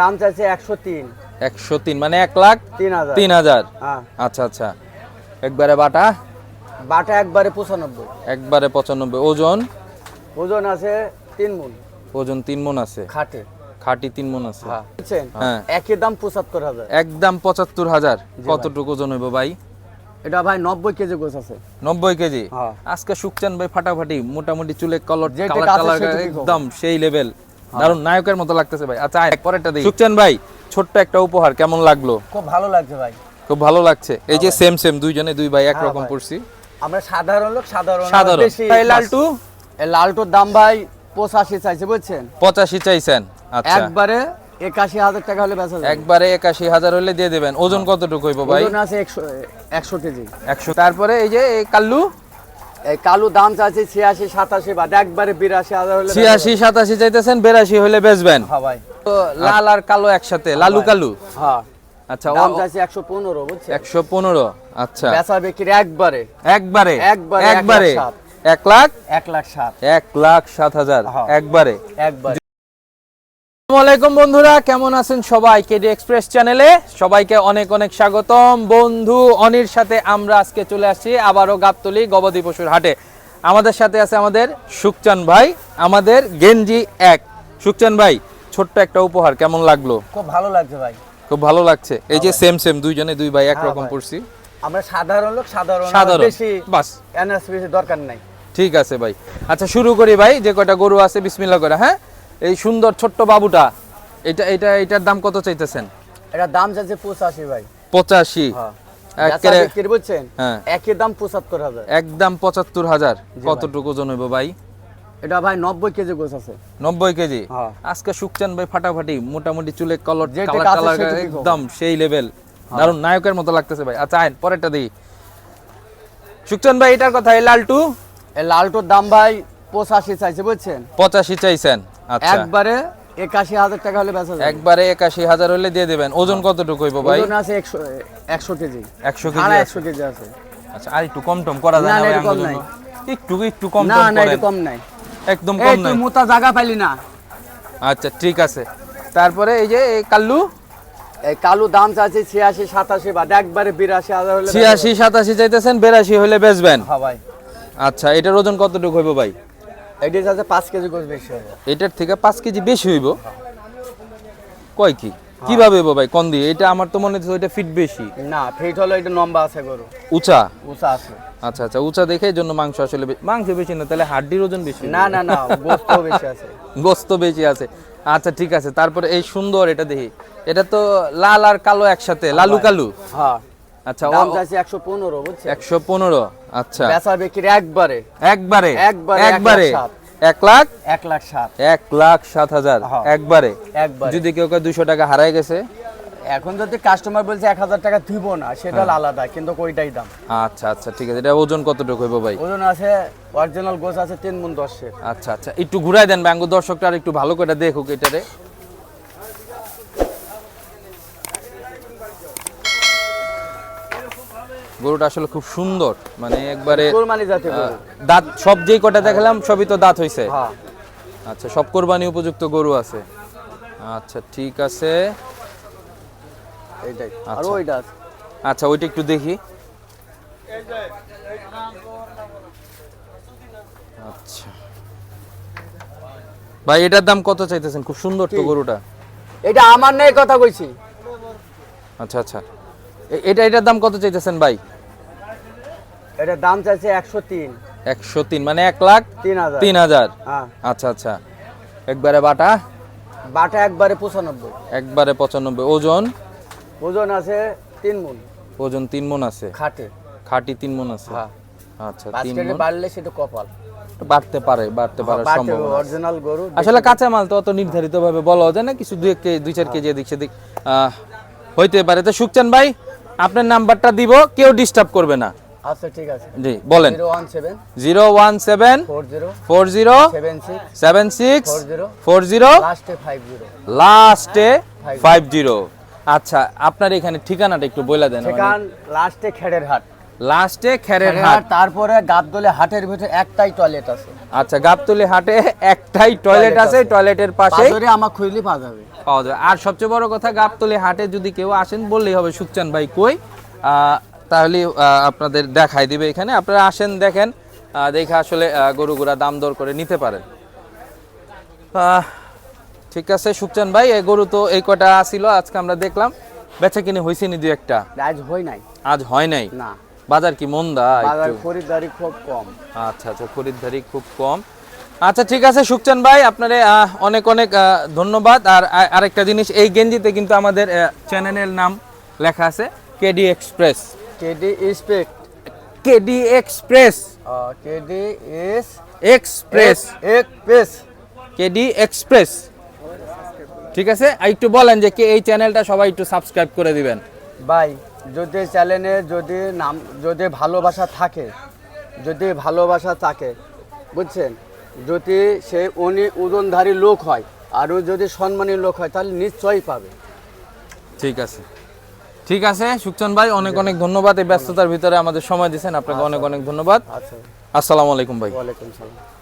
দাম চাইছে একশো তিন। একশো তিন মানে এক লাখ তিন হাজার। হ্যাঁ। আচ্ছা আচ্ছা। একবারে বাটা? বাটা একবারে পঁচানব্বই। একবারে পঁচানব্বই। ওজন? ওজন আছে তিন মন। ওজন তিন মন আছে। খাটে। খাটি তিন মন আছে। হ্যাঁ। হ্যাঁ। একই দাম পঁচাত্তর হাজার। একদম পঁচাত্তর হাজার। কতটুকু ওজন হইব ভাই? এটা ভাই নব্বই কেজি গোছ আছে। নব্বই কেজি? হ্যাঁ। আজকে শুকচান ভাই ফাটাফাটি। মোটামুটি চুলে কলর যেটা কালার কালার একদম সেই লেভেল দারুণ নায়কের মতো লাগতেছে ভাই। আচ্ছা পরেরটা দিই শুকচান ভাই ছোট্ট একটা উপহার কেমন লাগল? খুব ভালো লাগছে ভাই। খুব ভালো লাগছে। এই যে সেম সেম দুইজনে দুই ভাই হ্যাঁ একরকম ভাই। পড়ছি আমরা সাধারণ লোক সাধারণ সাধারণ। ভাই লালটু? এই লালটুর দাম ভাই পঁচাশি চাইছে বুঝছেন? পঁচাশি চাইছেন। আচ্ছা। একবারে একাশি হাজার টাকা হলে বেচা যাবে। একবারে একাশি হাজার হলে দিয়ে দেবেন। ওজন কতটুকু হইব ভাই? ওজন আছে একশো একশো কেজি। একশো। তারপরে এই যে এই কাল্লু? এই কালু দাম চাইছে ছিয়াশি সাতাশি বাদ একবারে বিরাশি হাজার হলে ছিয়াশি সাতাশি চাইতেছেন বিরাশি হলে বেচবেন। হ্যাঁ ভাই। তো লাল আর কালো একসাথে লালু কালু? হ্যাঁ। আচ্ছা দাম চাইছে একশো পনেরো একশো পনেরো আচ্ছা। বেচা বিক্রি একবারে। একবারে? একবারে, একবারে? এক লাখ? সাত। এক লাখ সাত। এক লাখ সাত হাজার হ্যাঁ। একবারে? একবারে। আসসালামু আলাইকুম বন্ধুরা কেমন আছেন সবাই? কেডি এক্সপ্রেস চ্যানেলে সবাইকে অনেক অনেক স্বাগতম। বন্ধু অনির সাথে আমরা আজকে চলে আসছি আবারও গাবতলি গবাদি পশুর হাটে। আমাদের সাথে আছে আমাদের সুকচান ভাই আমাদের গেঞ্জি এক। সুকচান ভাই ছোট্ট একটা উপহার কেমন লাগল? খুব ভালো লাগছে ভাই। খুব ভালো লাগছে। এই যে সেম সেম দুইজনে দুই ভাই হ্যাঁ একরকম। পড়ছি আমরা সাধারণ লোক সাধারণ সাধারণ বেশি বাস। এনএস বেশি দরকার নাই। ঠিক আছে ভাই। আচ্ছা শুরু করি ভাই যে কয়টা গরু আছে বিসমিল্লা করে হ্যাঁ? এই সুন্দর ছোট্ট বাবুটা এটা এটা এটার দাম কত চাইতেছেন? এটা দাম চাইছে পঁচাশি ভাই। পঁচাশি? হ্যাঁ। হ্যাঁ। একদম পঁচাত্তর হাজার। কতটুকু ওজন হইব ভাই? এটা ভাই নব্বই কেজি গোছ আছে। নব্বই কেজি? হ্যাঁ। আজকে শুকচান ভাই ফাটাফাটি মোটামুটি চুলে কলর কালার কালার একদম সেই লেভেল দারুণ নায়কের মতো লাগতেছে ভাই। আচ্ছা আইন পরেরটা দিই। শুকচান ভাই এটার কথা এই লালটু? এই লালটুর দাম ভাই পঁচাশি চাইছে বুঝছেন? পঁচাশি চাইছেন। আচ্ছা। একবারে একাশি হাজার টাকা হলে বেচা যাবে। একবারে একাশি হাজার হলে দিয়ে দেবেন। ওজন কতটুকু হইব ভাই? ওজন আছে কেজি। একশো সাড়ে কেজি একশো কেজি আছে। আচ্ছা আর একটু কম টম করা যায় না, ভাই? একটু একটু কম না না করেন। কম নাই। একদম এই কম নাই। মোটা জায়গা পাইলি না। আচ্ছা ঠিক আছে। তারপরে এই যে এই কাল্লু? এই কালু দাম চাইছে ছিয়াশি সাতাশি বাদ একবারে বিরাশি হাজার হলে ছিয়াশি সাতাশি চাইতেছেন বিরাশি হলে বেচবেন। হ্যাঁ ভাই। আচ্ছা এটার ওজন কতটুকু হইব ভাই? এটি চাইছে পাঁচ কেজি গোছ বেশি হবে। এটার থেকে পাঁচ কেজি বেশি হইব? কয় কি? কীভাবে হইব ভাই? কন দিয়ে? এটা আমার তো মনে হচ্ছে ওইটা ফিট বেশি। না ফিট হলো এটা লম্বা আছে গরু। উঁচা? উঁচা আছে। আচ্ছা আচ্ছা উঁচা দেখে জন্য মাংস আসলে মাংস বেশি না তাহলে হাড্ডির ওজন বেশি না না না গোস্ত বেশি আছে। গোস্ত বেশি আছে। আচ্ছা ঠিক আছে। তারপরে এই সুন্দর এটা দেখি। এটা তো লাল আর কালো একসাথে লালু কালু? হ্যাঁ। আচ্ছা দাম চাইছে একশো পনেরো বুঝছেন? একশো পনেরো আচ্ছা। বেচা বিক্রি একবারে। একবারে? একবারে, এক লাখ। এক লাখ? সাত। এক লাখ সাত হাজার। হ্যাঁ। একবারে? একবারে। যদি কেউ কেউ দুশো টাকা হারায় গেছে? এখন যদি কাস্টমার বলছে এক হাজার টাকা দিব না সেটা আলাদা কিন্তু ওইটাই দাম। আচ্ছা আচ্ছা ঠিক আছে। এটা ওজন কতটুকু হইব ভাই? ওজন আছে অরিজিনাল গোছ আছে তিন মন দশের। আচ্ছা আচ্ছা। একটু ঘুরাই দেন ব্যাঙ্গ দর্শকটা আর একটু ভালো করে দেখুক এটারে। গরুটা আসলে খুব সুন্দর। মানে একবারে দাঁত সব যেই কটা দেখালাম সবই তো দাঁত হইছে। হ্যাঁ। আচ্ছা সব কোরবানি উপযুক্ত গরু আছে। আচ্ছা ঠিক আছে। আচ্ছা। ওইটা আছে। আচ্ছা ওইটা একটু দেখি। আচ্ছা। ভাই এটার দাম কত চাইতেছেন? খুব সুন্দর তো গরুটা। এটা আমার নেই কথা কইছি। আচ্ছা আচ্ছা। এটা এটার দাম কত চাইতেছেন ভাই? এটা দাম চাইছে একশো তিন। একশো তিন মানে এক লাখ তিন হাজার। হ্যাঁ। আচ্ছা আচ্ছা। একবারে বাটা? বাটা একবারে পঁচানব্বই। একবারে পঁচানব্বই। ওজন? ওজন আছে তিন মন। ওজন তিন মন আছে? খাটে। খাটি তিন মন আছে? হ্যাঁ। আচ্ছা তিন মণ। বাড়লে সেটা কপাল। বাড়তে পারে বাড়তে পারে সম্ভাবনা। অরিজিনাল গরু আসলে কাঁচা মাল তো অত নির্ধারিত ভাবে বলা যায় না কিছু দুই দুই চার কেজি এদিক সেদিক আহ, হইতে পারে। তো সুকচান ভাই? আপনার নাম্বারটা দিব কেউ ডিস্টার্ব করবে না। আচ্ছা ঠিক আছে। জি বলেন। Zero one seven. Zero one seven four zero. Four zero seven six. Seven six four zero. Four zero লাস্টে ফাইভ জিরো। লাস্টে আচ্ছা আপনার এখানে ঠিকানাটা একটু বলে দেন লাস্টে খেড়ের হাট লাস্টে আর হাট তারপরে গাবদলে হাটের ভিতরে একটাই টয়লেট আছে। আচ্ছা গাবতলি হাটে একটাই টয়লেট আছে। টয়লেটের পাশে আমার খুঁজলে পাওয়া যাবে। পাওয়া যাবে। আর সবচেয়ে বড় কথা গাবতলি হাটে যদি কেউ আসেন বললেই হবে সুকচান ভাই কই? তাহলে আপনাদের দেখাই দিবে এখানে। আপনারা আসেন দেখেন দেখে আসলে গরুগুলা দাম দর করে নিতে পারেন। ঠিক আছে সুকচান ভাই এই গরু তো এই কটা ছিল আজকে আমরা দেখলাম। বেচা কিনে হয়েছে নি দু একটা? আজ হই নাই। আজ হয় নাই? না। বাজার কি মন্দা বাজার খরিদ্দারি খুব কম। আচ্ছা আচ্ছা খরিদ্দারি খুব কম। আচ্ছা ঠিক আছে সুকচান ভাই আপনারে অনেক অনেক ধন্যবাদ। আর আরেকটা জিনিস এই গেঞ্জিতে কিন্তু আমাদের চ্যানেলের নাম লেখা আছে KD express. KD স্পেক্ট KD Express. KD S Express. Express. KD Express. ঠিক আছে? একটু বলেন যে কে এই চ্যানেলটা সবাই একটু সাবস্ক্রাইব করে দিবেন। ভাই যদি চ্যানেলে যদি নাম যদি ভালোবাসা থাকে যদি ভালোবাসা থাকে বুঝছেন? যদি সে উনি ওজনধারী লোক হয় আরও যদি সম্মানী লোক হয় তাহলে নিশ্চয়ই পাবে। ঠিক আছে। ঠিক আছে সুকচান ভাই অনেক অনেক ধন্যবাদ। এই ব্যস্ততার ভিতরে আমাদের সময় দিয়েছেন আপনাকে অনেক অনেক ধন্যবাদ। আচ্ছা। আসসালামু আলাইকুম ভাই। ওয়ালাইকুম সালাম।